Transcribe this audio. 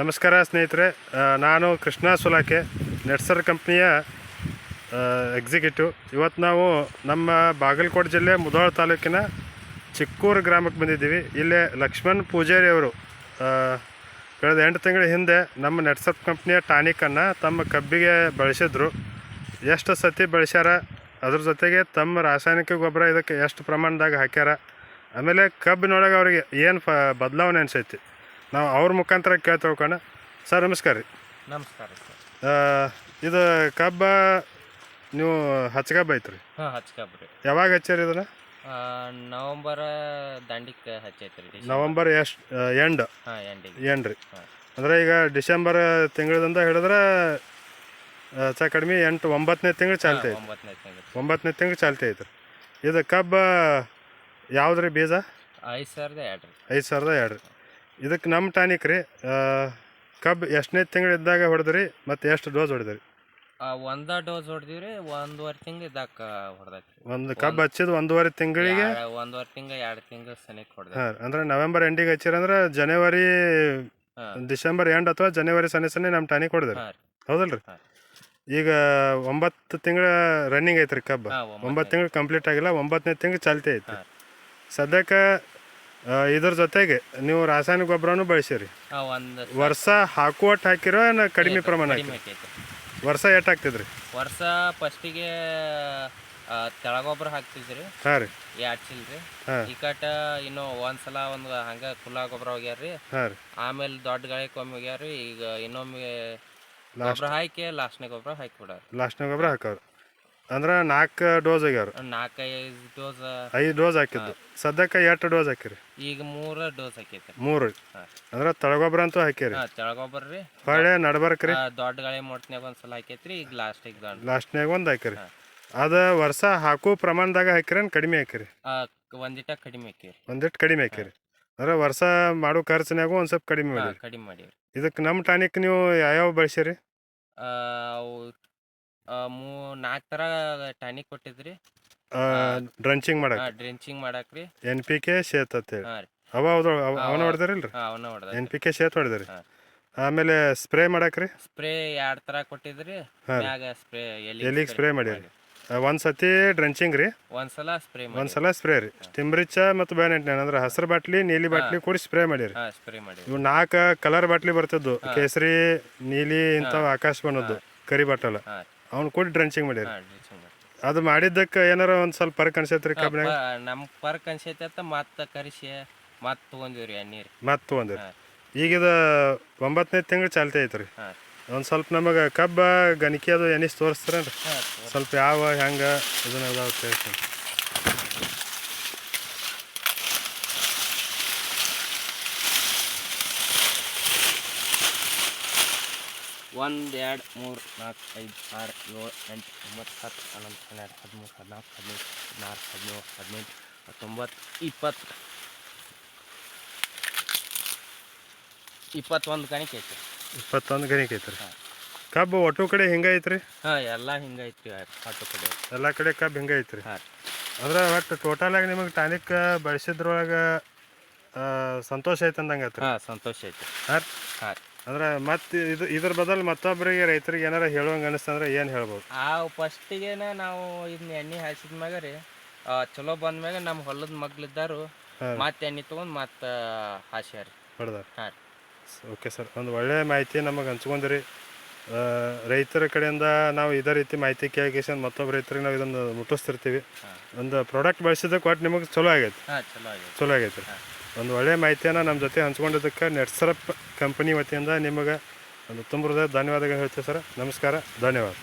ನಮಸ್ಕಾರ ಸ್ನೇಹಿತರೆ. ನಾನು ಕೃಷ್ಣ ಸುಲಾಕೆ ನೆಟ್ಸರ್ ಕಂಪ್ನಿಯ ಎಕ್ಸಿಕ್ಯೂಟಿವ್ ಇವತ್ತು ನಾವು ನಮ್ಮ ಬಾಗಲಕೋಟೆ ಜಿಲ್ಲೆ ಮುಧೋಳ ತಾಲೂಕಿನ ಚಿಕ್ಕೂರು ಗ್ರಾಮಕ್ಕೆ ಬಂದಿದ್ದೀವಿ. ಇಲ್ಲೇ ಲಕ್ಷ್ಮಣ್ ಪೂಜಾರಿ ಅವರು ಕಳೆದ ಎಂಟು ತಿಂಗಳ ಹಿಂದೆ ನಮ್ಮ ನೆಟ್ಸರ್ ಕಂಪ್ನಿಯ ಟಾನಿಕನ್ನು ತಮ್ಮ ಕಬ್ಬಿಗೆ ಬಳಸಿದ್ರು. ಎಷ್ಟು ಸತಿ ಬಳಸ್ಯಾರ, ಅದ್ರ ಜೊತೆಗೆ ತಮ್ಮ ರಾಸಾಯನಿಕ ಗೊಬ್ಬರ ಇದಕ್ಕೆ ಎಷ್ಟು ಪ್ರಮಾಣದಾಗ ಹಾಕ್ಯಾರ, ಆಮೇಲೆ ಕಬ್ಬಿನೊಳಗೆ ಅವರಿಗೆ ಏನು ಬದಲಾವಣೆ ಅನಿಸೈತಿ. ನಾವು ಅವ್ರ ಮುಖಾಂತರ ಕೇಳಿ ತಿಳ್ಕೊಂಡು ಸರ್ ನಮಸ್ಕಾರ ರೀ. ನಮಸ್ಕಾರ ಸರ್. ಇದು ಕಬ್ಬ ನೀವು ಹಚ್ಕಬ್ಬ ಐತ್ರಿ? ಹಾಂ ಹಚ್ಕಬ್ರಿ ಯಾವಾಗ ಹಚ್ಚಾರಿ ಇದನ್ನ? ನವಂಬರ್ ದಂಡಿಗೆ ಹಚ್ಚೈತ್ರಿ ನವಂಬರ್ ಎಷ್ಟು ಎಂಡ್. ಹಾಂ ಎಂಡಿಗೆ ಎಂಡ್ ರೀ. ಅಂದ್ರೆ ಈಗ ಡಿಸೆಂಬರ್ ತಿಂಗಳದಿಂದ ಹೇಳಿದ್ರೆ ಹೆಚ್ಚ ಕಡಿಮೆ ಎಂಟು ಒಂಬತ್ತನೇ ತಿಂಗಳು ಚಾಲ್ತಿ ಐತಿ ಒಂಬತ್ತನೇ ತಿಂಗಳು. ಒಂಬತ್ತನೇ ತಿಂಗಳು ಚಾಲ್ತಿ ಐತ್ರಿ. ಇದು ಕಬ್ಬ ಯಾವ್ದು ರೀ ಬೀಜ? ಐದು ಸಾವಿರದ ಎರಡು ಐದು ಸಾವಿರದ ಎರಡು ರೀ ಇದಕ್ಕೆ ನಮ್ಮ ಟಾನಿಕ್ ರೀ ಕಬ್ ಕಬ್ಬು ಎಷ್ಟನೇ ತಿಂಗಳು ಇದ್ದಾಗ ಹೊಡೆದ್ರಿ ಮತ್ತು ಎಷ್ಟು ಡೋಸ್ ಹೊಡೆದ್ರಿ? ಒಂದ ಡೋಸ್ ಹೊಡೆದಿವ್ರಿ ಒಂದೂವರೆ ತಿಂಗಳು ಇದಾಕ ಹೊಡೆದೈತಿ ಒಂದು ಕಬ್ಬು ಹಚ್ಚಿದ ಒಂದೂವರೆ ತಿಂಗಳಿಗೆ? ಒಂದೂವರೆ ತಿಂಗಳು ಎರಡು ತಿಂಗಳು ಸನಿಕ್ ಹೊಡೆದ ಹಾಂ ಅಂದ್ರೆ ನವೆಂಬರ್ ಎಂಡಿಗೆ ಹಚ್ಚಿರಂದ್ರೆ ಜನವರಿ ಡಿಸೆಂಬರ್ ಎಂಡ್ ಅಥವಾ ಜನವರಿ ಸನಿ ಸನಿ ನಮ್ಮ ಟಾನಿಕ್ ಹೊಡೆದ್ರಿ. ಹೌದಲ್ರಿ? ಈಗ ಒಂಬತ್ತು ತಿಂಗಳ ರನ್ನಿಂಗ್ ಐತ್ರಿ ಕಬ್ಬು. ಒಂಬತ್ತು ತಿಂಗಳು ಕಂಪ್ಲೀಟ್ ಆಗಿಲ್ಲ ಒಂಬತ್ತನೇ ತಿಂಗಳು ಚಾಲ್ತಿ ಐತಿ ಸದ್ಯಕ್ಕೆ ಇದ್ರ ಜೊತೆಗೆ ನೀವು ರಾಸಾಯನಿಕ ಗೊಬ್ಬರನು ಬಳಸಿರಿ. ಒಂದು ವರ್ಷ ಹಾಕುವಟ್ಟು ಹಾಕಿರೋ ಏನು ಕಡಿಮೆ ಪ್ರಮಾಣ ವರ್ಷ ಎಷ್ಟು ಹಾಕ್ತಿದ್ರಿ? ವರ್ಷ ಫಸ್ಟಿಗೆ ತೆಳಗೊಬ್ಬರ ಹಾಕ್ತಿದ್ರಿ. ಹಾಂ ರೀ. ಎರಡು ಚೀಲ ರೀ. ಹಾಂ. ಈ ಕಟ ಇನ್ನು ಒಂದ್ಸಲ ಒಂದು ಹಂಗ ಕುಲ್ಲ ಗೊಬ್ಬರ ಹೋಗ್ಯಾರ್ರಿ ಹಾಂ ರೀ. ಆಮೇಲೆ ದೊಡ್ಡ ಗಾಳಿ ಒಮ್ಮೆ ಹೋಗ್ಯಾರ್ರಿ ಈಗ ಇನ್ನೊಮ್ಮೆ ಗೊಬ್ಬರ ಹಾಕಿ ಲಾಸ್ಟ್ನೇ ಗೊಬ್ಬರ ಹಾಕಿ ಬಿಡಾರ. ಲಾಸ್ಟ್ನೇ ಗೊಬ್ಬರ ಹಾಕೋರು ಅಂದ್ರೆ ನಾಲ್ಕು ಡೋಸ್ ಆಗ್ಯಾರ ನಾಲ್ಕೈದು ಡೋಸ್ ಐದು ಡೋಸ್ ಹಾಕಿದ್ದು. ಸದ್ಯಕ್ಕೆ ಎಷ್ಟು ಡೋಸ್ ಹಾಕಿರಿ? ಈಗ ಮೂರ ಡೋಸ್ ಹಾಕೈತೆ ಮೂರು. ಅಂದ್ರೆ ತಳಗೊಬ್ಬರ ಅಂತೂ ಹಾಕಿರಿ. ತೆಳಗೊಬ್ಬರ ರೀ ಹೊಳೆ ನಡ್ಬರ್ಕ್ ರೀ ದೊಡ್ಡ ಗಾಳಿ ಮೊಟ್ನ್ಯಾಗ ಒಂದ್ಸಲ ಹಾಕೈತ್ರಿ ಈಗ ಲಾಸ್ಟಿಗೆ ದೊಡ್ಡ. ಲಾಸ್ಟ್ನ್ಯಾಗ ಒಂದು ಹಾಕಿರಿ. ಅದ ವರ್ಷ ಹಾಕೋ ಪ್ರಮಾಣದಾಗ ಹಾಕಿರೇನು ಕಡಿಮೆ ಹಾಕಿರಿ? ಒಂದಿಟ ಕಡಿಮೆ ಹಾಕಿರಿ. ಒಂದಿಟ್ಟು ಕಡಿಮೆ ಹಾಕಿರಿ. ಅಂದ್ರೆ ವರ್ಷ ಮಾಡೋ ಖರ್ಚಿನಾಗೂ ಒಂದು ಸ್ವಲ್ಪ ಕಡಿಮೆ ಮಾಡಿ ಮಾಡಿರಿ. ಕಡಿಮೆ ಮಾಡಿ ಇದಕ್ಕೆ ನಮ್ಮ ಟಾನಿಕ್ ನೀವು ಯಾವ್ಯಾವ ಬಳಸಿರಿ? ಅವು ಮೂ ನಾಲ್ಕು ಥರ ಟಾನಿಕ್ ಕೊಟ್ಟಿದ್ರಿ. ಡ್ರಂಚಿಂಗ್ ಮಾಡಕ್ಕೆ ಡ್ರಿಂಚಿಂಗ್ ಮಾಡಾಕ್ರಿ. ಎನ್ ಪಿ ಕೆ ಶೇತ್ ಅಂತೇಳಿ ಹಾಂ ರೀ. ಅವ ಅವನ ಅವ- ಹೊಡೆದಿರಲ್ರಿ ಹಾಂ ಅವನ್ನ ಹೊಡೆದ ಎನ್ ಪಿ ಕೆ ಶೇತ್ ಹೊಡೆದಿರಿ. ಹಾಂ. ಆಮೇಲೆ ಸ್ಪ್ರೇ ಮಾಡಕ್ರಿ? ಸ್ಪ್ರೇ ಎರಡು ತರ ಕೊಟ್ಟಿದ್ರಿ. ಹಾಂ. ಮ್ಯಾಗ ಸ್ಪ್ರೇ ಎಲ್ಲಿಗೆ ಸ್ಪ್ರೇ ಮಾಡಿರಿ. ಒಂದು ಸತಿ ಡ್ರಂಚಿಂಗ್ ರೀ. ಒಂದ್ಸಲ ಸ್ಪ್ರೇ ಒಂದ್ಸಲ ಒಂದು ಸಲ ಸ್ಪ್ರೇ ರೀ ಸ್ಟಿಮ್ರಿಚ ಮತ್ತು ಬ್ಯಾನೆಂಟ್ನ ಅಂದ್ರೆ ಹಸಿರು ಬಾಟ್ಲಿ ನೀಲಿ ಬಾಟ್ಲಿ ಕೂಡಿ ಸ್ಪ್ರೇ ಮಾಡಿರಿ. ಹಾಂ ಸ್ಪ್ರೇ ಮಾಡಿ ಇವು ನಾಲ್ಕು ಕಲರ್ ಬಾಟ್ಲಿ ಬರ್ತದ್ದು. ಕೇಸರಿ ನೀಲಿ ಇಂಥವು ಆಕಾಶ ಬಣ್ಣದ್ದು ಕರಿ ಬಾಟಲ್ ಅವ್ನು ಕೂಡಿ ಡ್ರಂಚಿಂಗ್ ಮಾಡಿರಿ ಮಾಡಿ ಅದು ಮಾಡಿದ್ದಕ್ಕೆ ಏನಾರ ಒಂದು ಸ್ವಲ್ಪ ಪರ್ಕ್ ಅನ್ಸೈತ್ರಿ ಕಬ್ಬಿನಾಗ? ನಮ್ಮ ಪರ್ಕ್ ಅನ್ಸೈತೆ ಅಂತ ಮತ್ತೆ ಕರಿಸಿ ಮತ್ತೆ ತೊಗೊಂಡಿವ್ರಿ ಎಣ್ಣೆ ಮತ್ತ ಮತ್ತೆ ತೊಗೊಂಡಿರಿ ಈಗ ಈಗಿದ ಒಂಬತ್ತನೇ ತಿಂಗಳು ಚಾಲ್ತಿ ಐತ್ರಿ. ಒಂದು ಸ್ವಲ್ಪ ನಮಗೆ ಕಬ್ಬ ಗಣಿಕೆ ಅದು ಎನಿಸ್ ತೋರಿಸ್ತಾರೇನ್ರಿ. ಸ್ವಲ್ಪ ಯಾವ ಹೆಂಗೆ ಇದನ್ನ ಅದಾವ ಒಂದು ಎರಡು ಮೂರು ನಾಲ್ಕು ಐದು ಆರು ಏಳು ಎಂಟು ಒಂಬತ್ತು ಹತ್ತು ಹನ್ನೊಂದು ಹನ್ನೆರಡು ಹದಿಮೂರು ಹದಿನಾಲ್ಕು ಹದಿನೈದು ಹದಿನಾರು ಹದಿನೇಳು ಹದಿನೆಂಟು ಹತ್ತೊಂಬತ್ತು ಇಪ್ಪತ್ತು ಇಪ್ಪತ್ತೊಂದು ಗಣಿಕೆ ಐತೆ ಇಪ್ಪತ್ತೊಂದು ಗಣಿಕೆ ಐತೆ ರೀ ಕಬ್ಬು ಒಟ್ಟು ಕಡೆ ಹಿಂಗೈತೆ ರೀ ಹಾಂ ಎಲ್ಲ ಹಿಂಗೆ ಐತ್ರಿ ಆಟೋ ಕಡೆ. ಎಲ್ಲ ಕಡೆ ಕಬ್ಬು ಹಿಂಗೆ ಐತ್ರಿ? ಹಾಂ ಅಂದ್ರೆ ಒಟ್ಟು ಟೋಟಲಾಗಿ ನಿಮಗೆ ಟಾನಿಕ್ ಬಳಸಿದ್ರೊಳಗೆ ಸಂತೋಷ ಐತೆ ಅಂದಂಗೆ ಹಾಂ ಸಂತೋಷ ಐತೆ ಹಾಂ ಹಾಂ ಅಂದ್ರೆ ಮತ್ತೆ ಇದು ಇದ್ರ ಬದಲು ಮತ್ತೊಬ್ಬರಿಗೆ ರೈತರಿಗೆ ಏನಾರ ಹೇಳುವಂಗೆ ಅನಿಸ್ತಂದ್ರೆ ಏನು ಹೇಳ್ಬೋದು? ಆ ಫಸ್ಟಿಗೆನ ನಾವು ಇದನ್ನ ಎಣ್ಣೆ ಹಾಸಿದ ಮ್ಯಾಗ ರೀ ಆ, ಚಲೋ ಬಂದ್ಮ್ಯಾಗ ನಮ್ಮ ಹೊಲದ ಮಗ್ಲಿದ್ದಾರು. ಮತ್ತೆ ಎಣ್ಣೆ ತೊಗೊಂಡು ಮತ್ತೆ ಹಾಸ್ಯಾರ ಹೊಡೆದಾರ. ಹಾಂ ರೀ. ಓಕೆ ಸರ್ ಒಂದು ಒಳ್ಳೆಯ ಮಾಹಿತಿ ನಮಗೆ ಹಂಚ್ಕೊಂಡ್ರಿ. ಆ, ರೈತರ ಕಡೆಯಿಂದ ನಾವು ಇದೇ ರೀತಿ ಮಾಹಿತಿ ಕೇಳಿಕೇಶನ್ ಮತ್ತೊಬ್ಬ ರೈತರಿಗೆ ನಾವು ಇದನ್ನು ಮುಟ್ಟಿಸ್ತಿರ್ತೀವಿ. ಒಂದು ಪ್ರಾಡಕ್ಟ್ ಬಳಸಿದ್ದಕ್ಕೆ ಕೊಟ್ಟು ನಿಮಗೆ ಚಲೋ ಆಗೈತೆ. ಹಾಂ ಚಲೋ ಆಗೈತಿ. ಚಲೋ ಆಗೈತೆ. ಒಂದು ಒಳ್ಳೆಯ ಮಾಹಿತಿಯನ್ನು ನಮ್ಮ ಜೊತೆ ಹಂಚ್ಕೊಂಡಿದ್ದಕ್ಕೆ ನೆಟ್ಸರಪ್ ಕಂಪನಿ ವತಿಯಿಂದ ನಿಮಗೆ ಒಂದು ತುಂಬ ಹೃದಯ ಧನ್ಯವಾದಗಳು ಹೇಳ್ತೀವಿ ಸರ್. ನಮಸ್ಕಾರ, ಧನ್ಯವಾದ.